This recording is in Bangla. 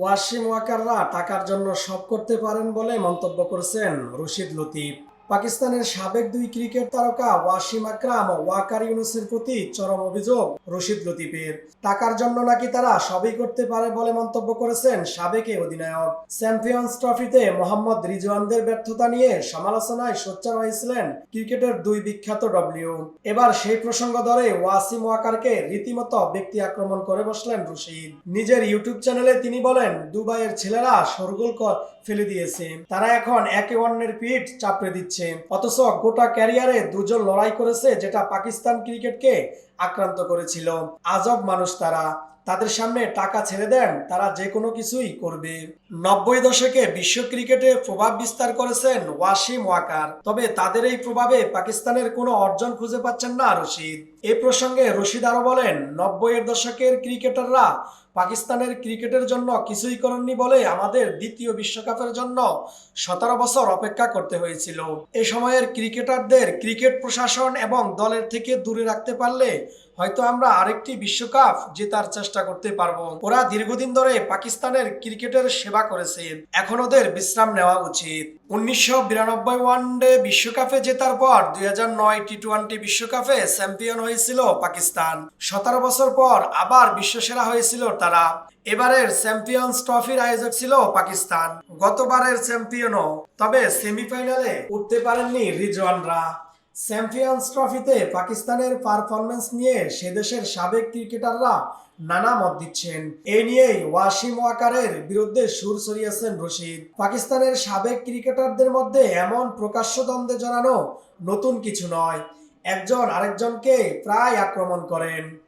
ওয়াসিম ওয়াকাররা টাকার জন্য সব করতে পারেন বলে মন্তব্য করেছেন রশিদ লতিফ। পাকিস্তানের সাবেক দুই ক্রিকেট তারকা ওয়াসিম আকরাম ওয়াকার ইউনুসের প্রতি চরম অভিযোগ, রশিদ লতিফের। টাকার জন্য নাকি তারা সবই করতে পারে বলে মন্তব্য করেছেন সাবেক অধিনায়ক। চ্যাম্পিয়ন্স ট্রফিতে মোহাম্মদ রিজওয়ানদের ব্যর্থতা নিয়ে সমালোচনায় সোচ্চার হয়েছিলেন ক্রিকেটের দুই বিখ্যাত ডব্লিউ। এবার সেই প্রসঙ্গ ধরে ওয়াসিম ওয়াকারকে রীতিমতো ব্যক্তি আক্রমণ করে বসলেন রশিদ। নিজের ইউটিউব চ্যানেলে তিনি বলেন, দুবাইয়ের ছেলেরা সরগোল ফেলে দিয়েছে। তারা এখন একে অন্যের পিঠ চাপড়ে দিচ্ছে। অথচ গোটা ক্যারিয়ারে দুজন লড়াই করেছে যেটা পাকিস্তান ক্রিকেটকে আক্রান্ত করেছিল। আজব মানুষ তারা। তাদের সামনে টাকা ছেড়ে দেন, তারা যে কোনো কিছুই করবে। নব্বই দশকে বিশ্ব ক্রিকেটে প্রভাব বিস্তার করেছেন ওয়াসিম ওয়াকার। তবে তাদের এই প্রভাবে পাকিস্তানের কোনো অর্জন খুঁজে পাচ্ছেন না রশিদ। এ প্রসঙ্গে রশিদ আরও বলেন, নব্বইয়ের দশকের ক্রিকেটাররা পাকিস্তানের ক্রিকেটের জন্য কিছুই করেননি বলে আমাদের দ্বিতীয় বিশ্বকাপের জন্য সতেরো বছর অপেক্ষা করতে হয়েছিল। এ সময়ের ক্রিকেটারদের ক্রিকেট প্রশাসন এবং দলের থেকে দূরে রাখতে পারলে হয়তো আমরা আরেকটি বিশ্বকাপ জেতার চেষ্টা করতে পারব। ওরা দীর্ঘদিন ধরে পাকিস্তানের ক্রিকেটের সেবা করেছে। এখন ওদের বিশ্রাম নেওয়া উচিত। উনিশশো বিরানব্বই ওয়ানডে বিশ্বকাপে জেতার পর দুই হাজার নয় টি টোয়েন্টি বিশ্বকাপে চ্যাম্পিয়ন হয়েছিল পাকিস্তান। সতেরো বছর পর আবার বিশ্বসেরা হয়েছিল তারা। এবারের চ্যাম্পিয়ন্স ট্রফির আয়োজক ছিল পাকিস্তান। গতবারের চ্যাম্পিয়নও, তবে সেমিফাইনালে উঠতে পারেননি রিজওয়ানরা। চ্যাম্পিয়ন্স ট্রফিতে পাকিস্তানের পারফরমেন্স নিয়ে সে দেশের সাবেক ক্রিকেটাররা নানা মত দিচ্ছেন। এ নিয়েই ওয়াসিম ওয়াকারের বিরুদ্ধে সুর সরিয়েছেন রশিদ। পাকিস্তানের সাবেক ক্রিকেটারদের মধ্যে এমন প্রকাশ্য দ্বন্দ্বে জড়ানো নতুন কিছু নয়। একজন আরেকজনকে প্রায় আক্রমণ করেন।